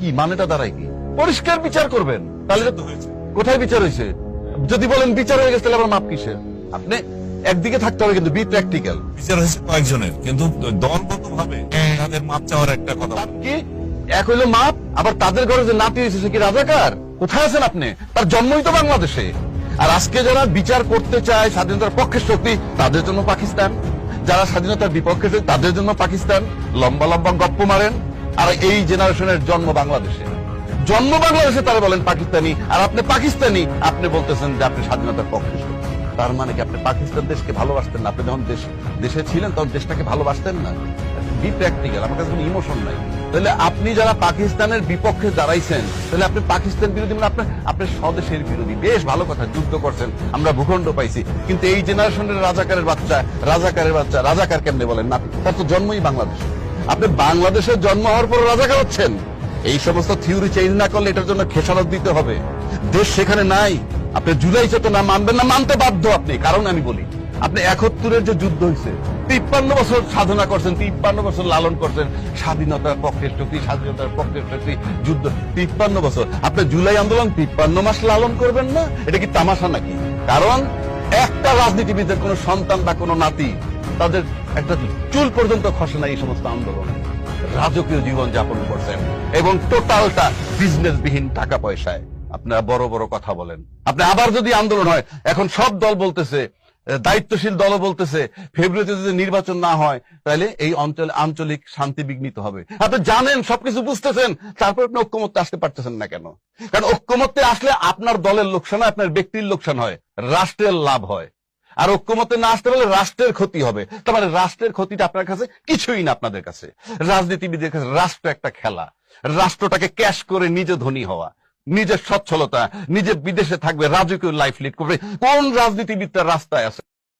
কি মানেটা দাঁড়ায় কি? পরিষ্কার বিচার করবেন। তাহলে কোথায় বিচার হয়েছে? যদি বলেন বিচার হয়ে গেছে তাহলে আবার মাপ কিসের? আপনি একদিকে থাকতে হবে কিন্তু বি প্র্যাকটিক্যাল। বিচার হয়েছে কয়েকজনের কিন্তু দলগত ভাবে তাদের মাপ চাওয়ার একটা কথা কি? এক হইল মাপ আবার তাদের ঘরে যে নাতি হয়েছে সে কি রাজাকার? কোথায় আছেন আপনি? তার জন্মই তো বাংলাদেশে। আর আজকে যারা বিচার করতে চায় স্বাধীনতার পক্ষের শক্তি তাদের জন্য পাকিস্তান। যারা স্বাধীনতার বিপক্ষে তাদের জন্য পাকিস্তান। লম্বা লম্বা গপ্প মারেন। আর এই জেনারেশনের জন্ম বাংলাদেশে। জন্ম বাংলাদেশে তারা বলেন পাকিস্তানি, আর আপনি পাকিস্তানি, আপনি বলতেছেন যে আপনি স্বাধীনতার পক্ষে তার মানে কি আপনি পাকিস্তান দেশকে ভালোবাসতেন না? আপনি যখন দেশ, দেশে ছিলেন, তখন দেশটাকে ভালোবাসতেন না? বি প্র্যাকটিক্যাল আমার কাছে কোনো ইমোশন নাই। তাহলে আপনি যারা পাকিস্তানের বিপক্ষে দাঁড়াইছেন, তাহলে আপনি পাকিস্তান বিরোধী মানে আপনার আপনি স্বদেশের বিরোধী। বেশ ভালো কথা, যুদ্ধ করছেন, আমরা ভূখণ্ড পাইছি। কিন্তু এই জেনারেশনের রাজাকারের বাচ্চা রাজাকারের বাচ্চা, রাজাকার কেমনে বলেন? না, তার তো জন্মই বাংলাদেশ। আপনি বাংলাদেশের জন্ম হওয়ার পর রাজাকার হচ্ছেন এই সমস্ত থিওরি চেঞ্জ না করলে এটার জন্য খেসারত দিতে হবে। দেশ সেখানে নাই। আপনি জুলাই চেতনা মানবেন না, মানতে বাধ্য আপনি, কারণ আমি বলি। আপনি একাত্তরের যে যুদ্ধ হয়েছে, তিপ্পান্ন বছর সাধনা করছেন, তিপ্পান্ন বছর লালন করছেন, স্বাধীনতার পক্ষের শক্তি, স্বাধীনতার পক্ষের শক্তি, যুদ্ধ, তিপ্পান্ন বছর। আপনি জুলাই আন্দোলন তিপ্পান্ন মাস লালন করবেন না? এটা কি তামাশা নাকি? কারণ একটা রাজনীতিবিদের কোনো সন্তান বা কোনো নাতি তাদের একটা চুল পর্যন্ত খসে না এই সমস্ত আন্দোলন। রাজকীয় জীবন যাপন করছেন এবং টোটালটা বিজনেস বিহীন টাকা পয়সায়। আপনারা বড় বড় কথা বলেন। আপনি আবার যদি আন্দোলন হয়, এখন সব দল বলতেছে, দায়িত্বশীল দলও বলতেছে ফেব্রুয়ারিতে যদি নির্বাচন না হয়, তাহলে এই অঞ্চলে, আঞ্চলিক শান্তি বিঘ্নিত হবে। আপনি জানেন, সবকিছু বুঝতেছেন, তারপর আপনি ঐক্যমত্যে আসতে পারতেছেন না কেন? কারণ ঐক্যমত্যে আসলে আপনার দলের লোকসান আপনার ব্যক্তির লোকসান হয়, রাষ্ট্রের লাভ হয়। আর ঐক্যমতে না আসতে পারলে রাষ্ট্রের ক্ষতি হবে। তার মানে রাষ্ট্রের ক্ষতিটা আপনার কাছে কিছুই না আপনাদের কাছে। রাজনীতিবিদের কাছে রাষ্ট্র একটা খেলা। রাষ্ট্রটাকে ক্যাশ করে নিজে ধনী হওয়া, নিজের সচ্ছলতা, নিজে বিদেশে থাকবে, রাজকীয় লাইফ লিড করবে। কোন রাজনীতিবিদটা রাস্তায় আছে?